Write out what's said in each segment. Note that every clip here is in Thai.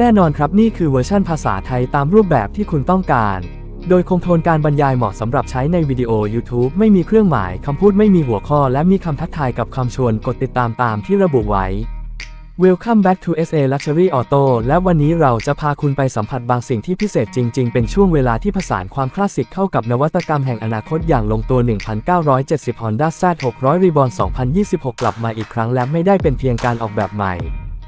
แน่นอนครับนี่คือเวอร์ชั่นภาษาไทยตามรูปแบบที่คุณต้องการ โดยคงโทนการบรรยายเหมาะสำหรับใช้ในวิดีโอ YouTube ไม่มีเครื่องหมายคำพูดไม่มีหัวข้อ และมีคำทักทายกับคำชวนกดติดตามตามที่ระบุไว้ Welcome back to SA Luxury Auto และวันนี้เราจะพาคุณไปสัมผัสบางสิ่งที่พิเศษจริง ๆ เป็นช่วงเวลาที่ผสานความคลาสสิกเข้ากับนวัตกรรมแห่งอนาคตอย่างลงตัว 1970 Honda Z 600 Reborn 2026 กลับมาอีกครั้งและไม่ได้เป็นเพียงการออกแบบใหม่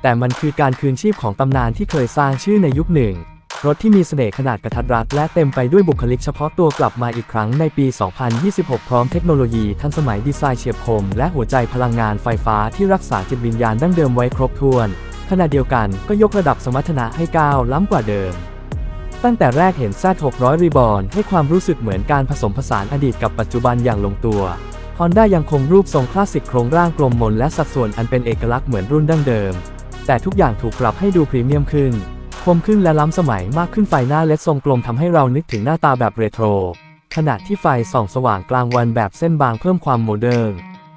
แต่มันคือการคืนชีพของตำนานที่เคยสร้างชื่อในยุคหนึ่ง รถที่มีเสน่ห์ขนาดกระทัดรัดและเต็มไปด้วยบุคลิกเฉพาะตัวกลับมาอีกครั้งในปี 2026 พร้อมเทคโนโลยีทันสมัยดีไซน์เฉียบคม และหัวใจพลังงานไฟฟ้าที่รักษาจิตวิญญาณดั้งเดิมไว้ครบถ้วน ขณะเดียวกันก็ยกระดับสมรรถนะให้ก้าวล้ำกว่าเดิมตั้งแต่แรกเห็น Z600 Reborn ให้ความรู้สึกเหมือนการผสมผสานอดีตกับปัจจุบันอย่างลงตัว Honda ยังคงรูปทรงคลาสสิกโครงร่างกลมมนและสัดส่วนอันเป็นเอกลักษณ์เหมือนรุ่นดั้งเดิม แต่ทุกอย่างถูกปรับให้ดูพรีเมียมขึ้น คมขึ้นและล้ำสมัยมากขึ้นไฟหน้าเลดทรงกลมทำให้เรานึกถึงหน้าตาแบบเรโทร ขณะที่ไฟส่องสว่างกลางวันแบบเส้นบางเพิ่มความโมเดิร์น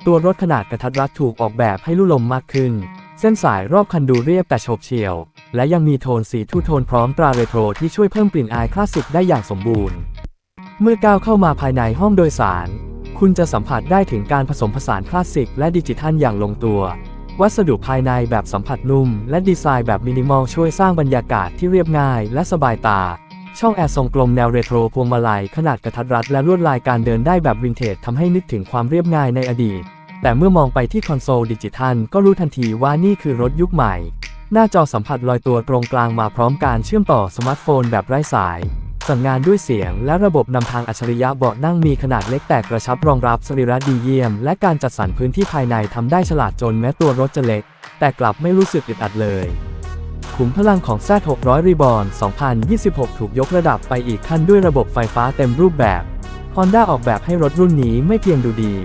ตัวรถขนาดกระทัดรัดถูกออกแบบให้ลู่ลมมากขึ้น เส้นสายรอบคันดูเรียบแต่โฉบเฉี่ยว และยังมีโทนสีทูโทนพร้อมตราเรโทรที่ช่วยเพิ่มกลิ่นอายคลาสสิกได้อย่างสมบูรณ์ เมื่อก้าวเข้ามาภายในห้องโดยสาร คุณจะสัมผัสได้ถึงการผสมผสานคลาสสิกและดิจิทัลอย่างลงตัว วัสดุภายในแบบสัมผัสนุ่ม และดีไซน์แบบมินิมอลช่วยสร้างบรรยากาศที่เรียบง่ายและสบายตา ช่องแอร์ทรงกลมแนวเรโทรพวงมาลัยขนาดกระทัดรัดและลวดลายการเดินได้แบบวินเทจทำให้นึกถึงความเรียบง่ายในอดีต แต่เมื่อมองไปที่คอนโซลดิจิทัลก็รู้ทันทีว่านี่คือรถยุคใหม่ หน้าจอสัมผัสลอยตัวตรงกลางมาพร้อมการเชื่อมต่อสมาร์ทโฟนแบบไร้สาย สั่งงานด้วยเสียง และระบบนำทางอัจฉริยะเบาะนั่งมีขนาดเล็กแต่กระชับรองรับสรีระดีเยี่ยม และการจัดสรรพื้นที่ภายในทำได้ฉลาดจนแม้ตัวรถจะเล็ก แต่กลับไม่รู้สึกอึดอัดเลยขุมพลังของ Z600 Reborn 2026 ถูกยกระดับไปอีกขั้นด้วยระบบไฟฟ้าเต็มรูปแบบ Honda ออกแบบให้รถรุ่นนี้ไม่เพียงดูดี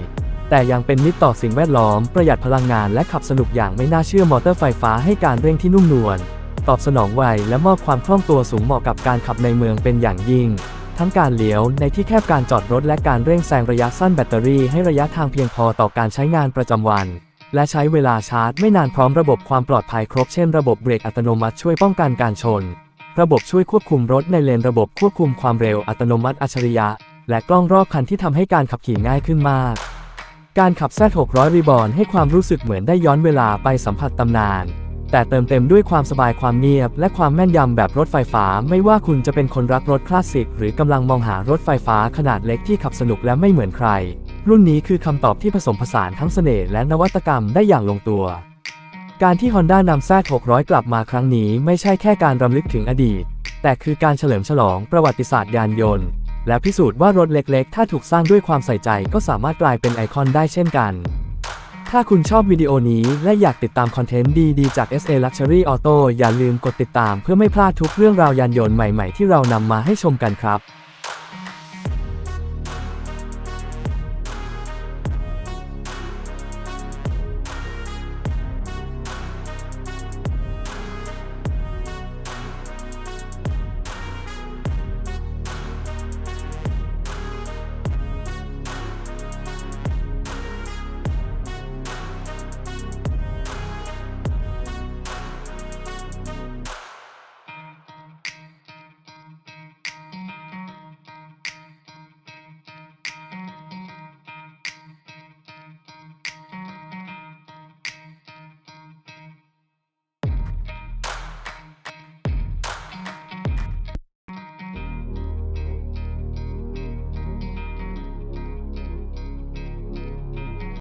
แต่ยังเป็นมิตรต่อสิ่งแวดล้อม ประหยัดพลังงานและขับสนุกอย่างไม่น่าเชื่อมอเตอร์ไฟฟ้าให้การเร่งที่นุ่มนวล ตอบสนองไวและมอบความคล่องตัวสูงเหมาะกับการขับในเมืองเป็นอย่างยิ่ง ทั้งการเลี้ยวในที่แคบการจอดรถและการเร่งแซงระยะสั้นแบตเตอรี่ให้ระยะทางเพียงพอต่อการใช้งานประจำวัน และใช้เวลาชาร์จไม่นานพร้อมระบบความปลอดภัยครบเช่นระบบเบรกอัตโนมัติช่วยป้องกันการชน ระบบช่วยควบคุมรถในเลนระบบควบคุมความเร็วอัตโนมัติอัจฉริยะ และกล้องรอบคันที่ทำให้การขับขี่ง่ายขึ้นมากการขับ Z600 Reborn ให้ความรู้สึกเหมือนได้ย้อนเวลาไปสัมผัสตำนาน แต่เติมเต็มด้วยความสบายความเงียบ และความแม่นยำแบบรถไฟฟ้า ไม่ว่าคุณจะเป็นคนรักรถคลาสสิก หรือกำลังมองหารถไฟฟ้าขนาดเล็กที่ขับสนุกและไม่เหมือนใคร รุ่นนี้คือคำตอบที่ผสมผสานทั้งเสน่ห์และนวัตกรรมได้อย่างลงตัว การที่ Honda นำ Z600 กลับมาครั้งนี้ไม่ใช่แค่การรำลึกถึงอดีต แต่คือการเฉลิมฉลองประวัติศาสตร์ยานยนต์ และพิสูจน์ว่ารถเล็กๆ ถ้าถูกสร้างด้วยความใส่ใจก็สามารถกลายเป็นไอคอนได้เช่นกัน ถ้าคุณชอบวิดีโอนี้และอยากติดตามคอนเทนต์ดีๆจาก SA Luxury Auto อย่าลืมกดติดตามเพื่อไม่พลาดทุกเรื่องราวยานยนต์ใหม่ๆที่เรานำมาให้ชมกันครับ